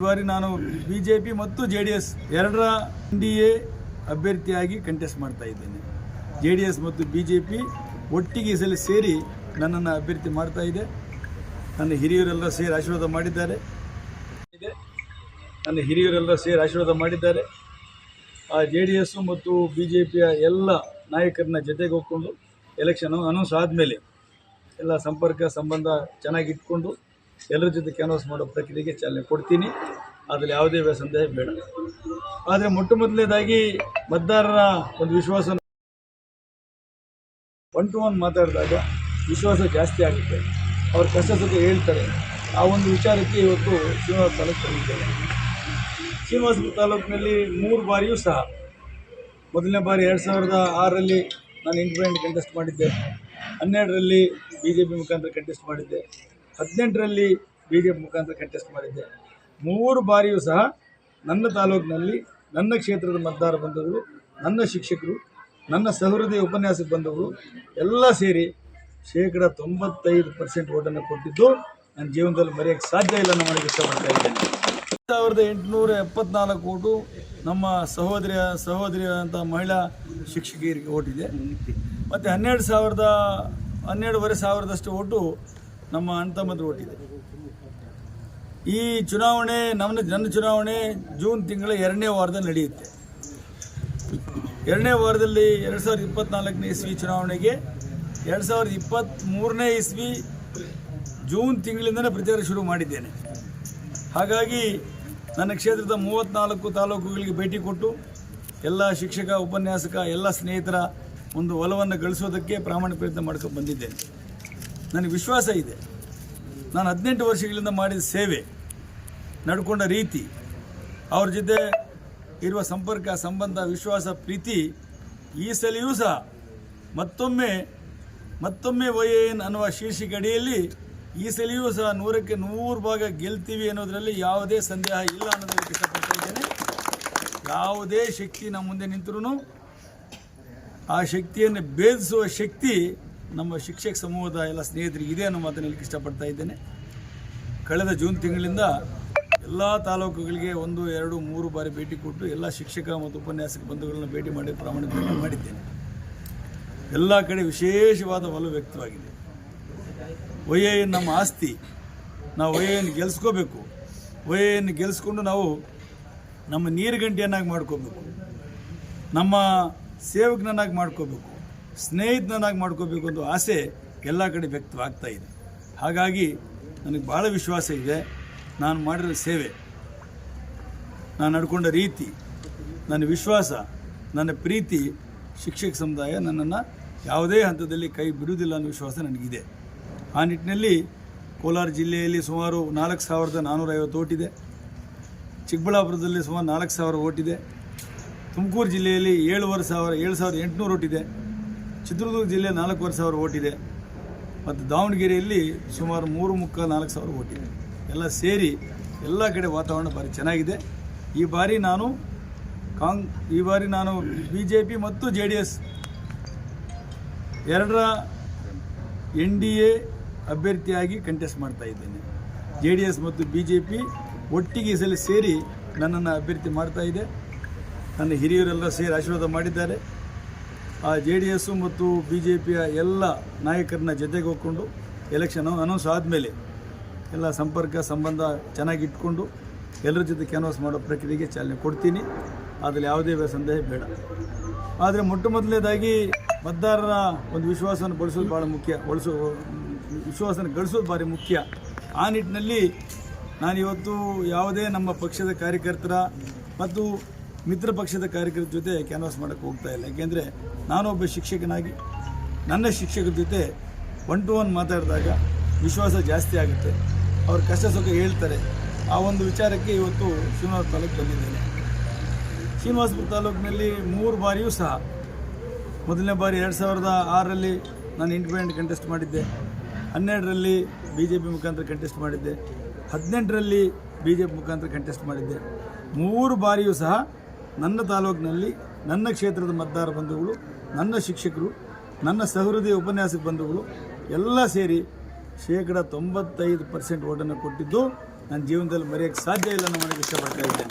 ಈ ಬಾರಿ ನಾನು ಬಿಜೆಪಿ ಮತ್ತು ಜೆ ಡಿ ಎಸ್ ಎರಡರ ಡಿ ಎ ಅಭ್ಯರ್ಥಿಯಾಗಿ ಕಂಟೆಸ್ಟ್ ಮಾಡ್ತಾ ಇದ್ದೇನೆ. ಜೆ ಡಿ ಎಸ್ ಮತ್ತು ಬಿಜೆಪಿ ಒಟ್ಟಿಗೆ ಈ ಸಲ, ಸೇರಿ ನನ್ನನ್ನು ಅಭ್ಯರ್ಥಿ ಮಾಡ್ತಾ ಇದೆ. ನನ್ನ ಹಿರಿಯರೆಲ್ಲ ಸೇರಿ ಆಶೀರ್ವಾದ ಮಾಡಿದ್ದಾರೆ. ಇದೆ. ನನ್ನ ಹಿರಿಯರೆಲ್ಲ ಸೇರಿ ಆಶೀರ್ವಾದ ಮಾಡಿದ್ದಾರೆ. ಆ ಜೆ ಡಿ ಎಸ್ಸು ಮತ್ತು ಬಿ ಜೆ ಪಿಯ ಎಲ್ಲ ನಾಯಕರನ್ನ ಜೊತೆಗೆ ಹೋಗ್ಕೊಂಡು ಎಲೆಕ್ಷನ್ ಅನೌನ್ಸ್ ಆದಮೇಲೆ ಎಲ್ಲ ಸಂಪರ್ಕ, ಸಂಬಂಧ ಚೆನ್ನಾಗಿ ಇಟ್ಕೊಂಡು ಎಲ್ಲರ ಜೊತೆ ಕ್ಯಾನ್ವಾಸ್ ಮಾಡೋ ಪ್ರಕ್ರಿಯೆಗೆ ಚಾಲನೆ ಕೊಡ್ತೀನಿ. ಅದರಲ್ಲಿ ಯಾವುದೇ ಸಂದೇಹ ಬೇಡ. ಆದರೆ ಮೊಟ್ಟ ಮೊದಲನೇದಾಗಿ ಮತದಾರರ ಒಂದು ವಿಶ್ವಾಸ ಒನ್ ಟು ಒನ್ ಮಾತಾಡಿದಾಗ ವಿಶ್ವಾಸ ಜಾಸ್ತಿ ಆಗುತ್ತೆ. ಅವ್ರ ಕಷ್ಟ ಸುಖ ಹೇಳ್ತಾರೆ. ಆ ಒಂದು ವಿಚಾರಕ್ಕೆ ಇವತ್ತು ಶ್ರೀನಿವಾಸ ತಾಲೂಕು ತಂದಿದ್ದೇವೆ ಶ್ರೀನಿವಾಸ ತಾಲೂಕಿನಲ್ಲಿ ಮೂರು ಬಾರಿಯೂ ಸಹ, ಮೊದಲನೇ ಬಾರಿ ಎರಡು ಸಾವಿರದ ಆರರಲ್ಲಿ ನಾನು ಇಂಡಿಪೆಂಡೆಂಟ್ ಕಂಟೆಸ್ಟ್ ಮಾಡಿದ್ದೆ. ಹನ್ನೆರಡರಲ್ಲಿ ಬಿ ಜೆ ಪಿ ಮುಖಾಂತರ ಕಂಟೆಸ್ಟ್ ಮಾಡಿದ್ದೆ. ಹದಿನೆಂಟರಲ್ಲಿ ಬಿ ಜೆ ಪಿ ಮುಖಾಂತರ ಕಂಟೆಸ್ಟ್ ಮಾಡಿದ್ದೆ. ಮೂರು ಬಾರಿಯೂ ಸಹ ನನ್ನ ತಾಲೂಕಿನಲ್ಲಿ ನನ್ನ ಕ್ಷೇತ್ರದ ಮತದಾರ ಬಂಧುಗಳು ನನ್ನ ಶಿಕ್ಷಕರು, ನನ್ನ ಸಹೃದಯ ಉಪನ್ಯಾಸಕ್ಕೆ ಬಂದವರು ಎಲ್ಲ ಸೇರಿ ಶೇಕಡ ತೊಂಬತ್ತೈದು ಪರ್ಸೆಂಟ್ ಓಟನ್ನು ಕೊಟ್ಟಿದ್ದು ನನ್ನ ಜೀವನದಲ್ಲಿ ಮರೆಯೋಕ್ಕೆ ಸಾಧ್ಯ ಇಲ್ಲ ನಾನು ಮನೆಗೆ ಇಷ್ಟಪಡ್ತಾ ಇದ್ದೇನೆ. ಸಾವಿರದ ಎಂಟುನೂರ ಎಪ್ಪತ್ನಾಲ್ಕು ಓಟು ನಮ್ಮ ಸಹೋದರಿಯ ಸಹೋದರಿಯಾದಂಥ ಮಹಿಳಾ ಶಿಕ್ಷಕಿಯರಿಗೆ ಓಟಿದೆ ಮತ್ತು ಹನ್ನೆರಡು ಸಾವಿರದ, ಹನ್ನೆರಡುವರೆ ಸಾವಿರದಷ್ಟು ಓಟು ನಮ್ಮ ಅಣ್ಣ ಓಟಿದೆ. ಈ ಚುನಾವಣೆ, ನಮ್ಮ ನನ್ನ ಚುನಾವಣೆ ಜೂನ್ ತಿಂಗಳ ಎರಡನೇ ವಾರದಲ್ಲಿ ನಡೆಯುತ್ತೆ. ಎರಡನೇ ವಾರದಲ್ಲಿ ಎರಡು ಸಾವಿರದ ಇಪ್ಪತ್ನಾಲ್ಕನೇ ಇಸ್ವಿ ಚುನಾವಣೆಗೆ, ಎರಡು ಸಾವಿರದ ಇಪ್ಪತ್ತ್ಮೂರನೇ ಇಸ್ವಿ ಜೂನ್ ತಿಂಗಳಿಂದಲೇ ಪ್ರಚಾರ ಶುರು ಮಾಡಿದ್ದೇನೆ. ಹಾಗಾಗಿ ನನ್ನ ಕ್ಷೇತ್ರದ ಮೂವತ್ತ್ನಾಲ್ಕು ತಾಲೂಕುಗಳಿಗೆ ಭೇಟಿ ಕೊಟ್ಟು, ಎಲ್ಲ ಶಿಕ್ಷಕ, ಉಪನ್ಯಾಸಕ, ಎಲ್ಲ ಸ್ನೇಹಿತರ ಒಂದು ಒಲವನ್ನು ಗಳಿಸೋದಕ್ಕೆ ಪ್ರಾಮಾಣಿಕ ಪ್ರಯತ್ನ ಮಾಡ್ಕೊಂಡು ಬಂದಿದ್ದೇನೆ. ನನಗೆ ವಿಶ್ವಾಸ ಇದೆ. ನಾನು ಹದಿನೆಂಟು ವರ್ಷಗಳಿಂದ ಮಾಡಿದ ಸೇವೆ, ನಡ್ಕೊಂಡ ರೀತಿ, ಅವ್ರ ಜೊತೆ ಇರುವ ಸಂಪರ್ಕ, ಸಂಬಂಧ, ವಿಶ್ವಾಸ, ಪ್ರೀತಿ, ಈ ಸಲಿಯೂ ಸಹ ಮತ್ತೊಮ್ಮೆ ಮತ್ತೊಮ್ಮೆ ವೈಎನ್ ಅನ್ನುವ ಶೀರ್ಷಿಕೆ ಅಡಿಯಲ್ಲಿ ಈ ಸಲಿಯೂ ಸಹ ನೂರಕ್ಕೆ ನೂರು ಭಾಗ ಗೆಲ್ತೀವಿ ಅನ್ನೋದರಲ್ಲಿ ಯಾವುದೇ ಸಂದೇಹ ಇಲ್ಲ ಅನ್ನೋದಕ್ಕೆ ಇಷ್ಟಪಡ್ತಾ ಯಾವುದೇ ಶಕ್ತಿ ನಮ್ಮ ಮುಂದೆ ನಿಂತರೂ ಆ ಶಕ್ತಿಯನ್ನು ಭೇದಿಸುವ ಶಕ್ತಿ ನಮ್ಮ ಶಿಕ್ಷಕ ಸಮೂಹದ ಎಲ್ಲ ಸ್ನೇಹಿತರಿಗೆ ಇದೆ ಅನ್ನೋ ಮಾತನ್ನು ಹೇಳಕ್ಕೆ ಇಷ್ಟಪಡ್ತಾ ಇದ್ದೇನೆ. ಕಳೆದ ಜೂನ್ ತಿಂಗಳಿಂದ ಎಲ್ಲ ತಾಲೂಕುಗಳಿಗೆ ಒಂದು, ಎರಡು, ಮೂರು ಬಾರಿ ಭೇಟಿ ಕೊಟ್ಟು ಎಲ್ಲ ಶಿಕ್ಷಕ ಮತ್ತು ಉಪನ್ಯಾಸಕ ಬಂಧುಗಳನ್ನು ಭೇಟಿ ಮಾಡಿ ಪ್ರಾಮಾಣಿಕ ಮಾಡಿದ್ದೇನೆ. ಎಲ್ಲ ಕಡೆ ವಿಶೇಷವಾದ ಒಲವು ವ್ಯಕ್ತವಾಗಿದೆ. ಒಯ್ಯನ್ ನಮ್ಮ ಆಸ್ತಿ, ನಾವು ಒಯ್ಯನ್ ಗೆಲ್ಸ್ಕೋಬೇಕು. ಒಯ್ಯನ್ ಗೆಲ್ಸ್ಕೊಂಡು ನಾವು ನಮ್ಮ ನೀರುಗಂಟೆಯನ್ನಾಗಿ ಮಾಡ್ಕೋಬೇಕು. ನಮ್ಮ ಸೇವಕನನ್ನಾಗಿ ಮಾಡ್ಕೋಬೇಕು. ಸ್ನೇಹಿತನನ್ನಾಗಿ ಮಾಡ್ಕೋಬೇಕು ಅಂತ ಆಸೆ ಎಲ್ಲ ಕಡೆ ವ್ಯಕ್ತವಾಗ್ತಾ ಇದೆ. ಹಾಗಾಗಿ ನನಗೆ ಭಾಳ ವಿಶ್ವಾಸ ಇದೆ. ನಾನು ಮಾಡಿರೋ ಸೇವೆ, ನಾನು ನಡ್ಕೊಂಡ ರೀತಿ, ನನ್ನ ವಿಶ್ವಾಸ, ನನ್ನ ಪ್ರೀತಿ ಶಿಕ್ಷಕ ಸಮುದಾಯ ನನ್ನನ್ನು ಯಾವುದೇ ಹಂತದಲ್ಲಿ ಕೈ ಬಿಡುವುದಿಲ್ಲ ಅನ್ನೋ ವಿಶ್ವಾಸ ನನಗಿದೆ. ಆ ನಿಟ್ಟಿನಲ್ಲಿ ಕೋಲಾರ ಜಿಲ್ಲೆಯಲ್ಲಿ ಸುಮಾರು ನಾಲ್ಕು ಸಾವಿರದ ನಾನ್ನೂರೈವತ್ತು ಓಟಿದೆ ಚಿಕ್ಕಬಳ್ಳಾಪುರದಲ್ಲಿ ಸುಮಾರು ನಾಲ್ಕು ಸಾವಿರ ಓಟಿದೆ ತುಮಕೂರು ಜಿಲ್ಲೆಯಲ್ಲಿ ಏಳುವರೆ ಸಾವಿರ, ಏಳು ಸಾವಿರದ ಎಂಟುನೂರು ಓಟಿದೆ ಚಿತ್ರದುರ್ಗ ಜಿಲ್ಲೆ ನಾಲ್ಕೂವರೆ ಸಾವಿರ ಓಟಿದೆ ಮತ್ತು ದಾವಣಗೆರೆಯಲ್ಲಿ ಸುಮಾರು ಮೂರು ಮುಕ್ಕ ನಾಲ್ಕು ಸಾವಿರ ಓಟಿದೆ ಎಲ್ಲ ಸೇರಿ ಎಲ್ಲ ಕಡೆ ವಾತಾವರಣ ಭಾರಿ ಚೆನ್ನಾಗಿದೆ. ಈ ಬಾರಿ ನಾನು ಕಾಂಗ್, ಈ ಬಾರಿ ನಾನು ಬಿ ಜೆ ಪಿ ಮತ್ತು ಜೆ ಡಿ ಎಸ್ ಎರಡರ ಎನ್ ಡಿ ಎ ಅಭ್ಯರ್ಥಿಯಾಗಿ ಕಂಟೆಸ್ಟ್ ಮಾಡ್ತಾ ಇದ್ದೇನೆ. ಜೆ ಡಿ ಎಸ್ ಮತ್ತು ಬಿ ಜೆ ಪಿ ಒಟ್ಟಿಗೆ ಸಲ, ಸೇರಿ ನನ್ನನ್ನು ಅಭ್ಯರ್ಥಿ ಮಾಡ್ತಾ ಇದೆ. ನನ್ನ ಹಿರಿಯರೆಲ್ಲ ಸೇರಿ ಆಶೀರ್ವಾದ ಮಾಡಿದ್ದಾರೆ. ಆ ಜೆ ಡಿ ಎಸ್ಸು ಮತ್ತು ಬಿ ಜೆ ಪಿಯ ಎಲ್ಲ ನಾಯಕರನ್ನ ಜೊತೆಗೆ ಹೋಗ್ಕೊಂಡು ಎಲೆಕ್ಷನ್ ಅನೌನ್ಸ್ ಆದಮೇಲೆ ಎಲ್ಲ ಸಂಪರ್ಕ, ಸಂಬಂಧ ಚೆನ್ನಾಗಿ ಇಟ್ಕೊಂಡು ಎಲ್ಲರ ಜೊತೆ ಕ್ಯಾನ್ವಾಸ್ ಮಾಡೋ ಪ್ರಕ್ರಿಯೆಗೆ ಚಾಲನೆ ಕೊಡ್ತೀನಿ. ಅದರಲ್ಲಿ ಯಾವುದೇ ಸಂದೇಹ ಬೇಡ. ಆದರೆ ಮೊಟ್ಟ ಮೊದಲನೇದಾಗಿ ಮತದಾರರ ಒಂದು ವಿಶ್ವಾಸವನ್ನು ಬಳಸೋದು ಭಾಳ ಮುಖ್ಯ. ಬಳಸೋ ವಿಶ್ವಾಸನ ಗಳಿಸೋದು ಭಾರಿ ಮುಖ್ಯ. ಆ ನಿಟ್ಟಿನಲ್ಲಿ ನಾನಿವತ್ತು ಯಾವುದೇ ನಮ್ಮ ಪಕ್ಷದ ಕಾರ್ಯಕರ್ತರ ಮತ್ತು ಮಿತ್ರ ಪಕ್ಷದ ಕಾರ್ಯಕರ್ತರ ಜೊತೆ ಕ್ಯಾನ್ವಾಸ್ ಮಾಡೋಕ್ಕೆ ಹೋಗ್ತಾ ಇಲ್ಲ. ಯಾಕೆಂದರೆ ನಾನೊಬ್ಬ ಶಿಕ್ಷಕನಾಗಿ, ನನ್ನ ಶಿಕ್ಷಕರ ಜೊತೆ ಒನ್ ಟು ಒನ್ ಮಾತಾಡಿದಾಗ ವಿಶ್ವಾಸ ಜಾಸ್ತಿ ಆಗುತ್ತೆ. ಅವ್ರ ಕಷ್ಟ ಸುಖ ಹೇಳ್ತಾರೆ. ಆ ಒಂದು ವಿಚಾರಕ್ಕೆ ಇವತ್ತು ಶ್ರೀನಿವಾಸ ತಾಲೂಕು ಬಂದಿದ್ದೇನೆ. ಶ್ರೀನಿವಾಸಪುರ ತಾಲೂಕಿನಲ್ಲಿ ಮೂರು ಬಾರಿಯೂ ಸಹ, ಮೊದಲನೇ ಬಾರಿ ಎರಡು ಸಾವಿರದ ಆರರಲ್ಲಿ ನಾನು ಇಂಡಿಪೆಂಡೆಂಟ್ ಕಂಟೆಸ್ಟ್ ಮಾಡಿದ್ದೆ. ಹನ್ನೆರಡರಲ್ಲಿ ಬಿ ಜೆ ಪಿ ಮುಖಾಂತರ ಕಂಟೆಸ್ಟ್ ಮಾಡಿದ್ದೆ. ಹದಿನೆಂಟರಲ್ಲಿ ಬಿ ಜೆ ಪಿ ಮುಖಾಂತರ ಕಂಟೆಸ್ಟ್ ಮಾಡಿದ್ದೆ. ಮೂರು ಬಾರಿಯೂ ಸಹ ನನ್ನ ತಾಲೂಕಿನಲ್ಲಿ ನನ್ನ ಕ್ಷೇತ್ರದ ಮತದಾರ ಬಂಧುಗಳು, ನನ್ನ ಶಿಕ್ಷಕರು, ನನ್ನ ಸಹೃದಯ ಉಪನ್ಯಾಸಕ ಬಂಧುಗಳು ಎಲ್ಲ ಸೇರಿ ಶೇಕಡ ತೊಂಬತ್ತೈದು ಪರ್ಸೆಂಟ್ ಓಟನ್ನು ಕೊಟ್ಟಿದ್ದು ನನ್ನ ಜೀವನದಲ್ಲಿ ಮರೆಯೋಕ್ಕೆ ಸಾಧ್ಯ ಇಲ್ಲ ನನಗೆ ಇಷ್ಟಪಡ್ತಾ ಇದ್ದೇನೆ.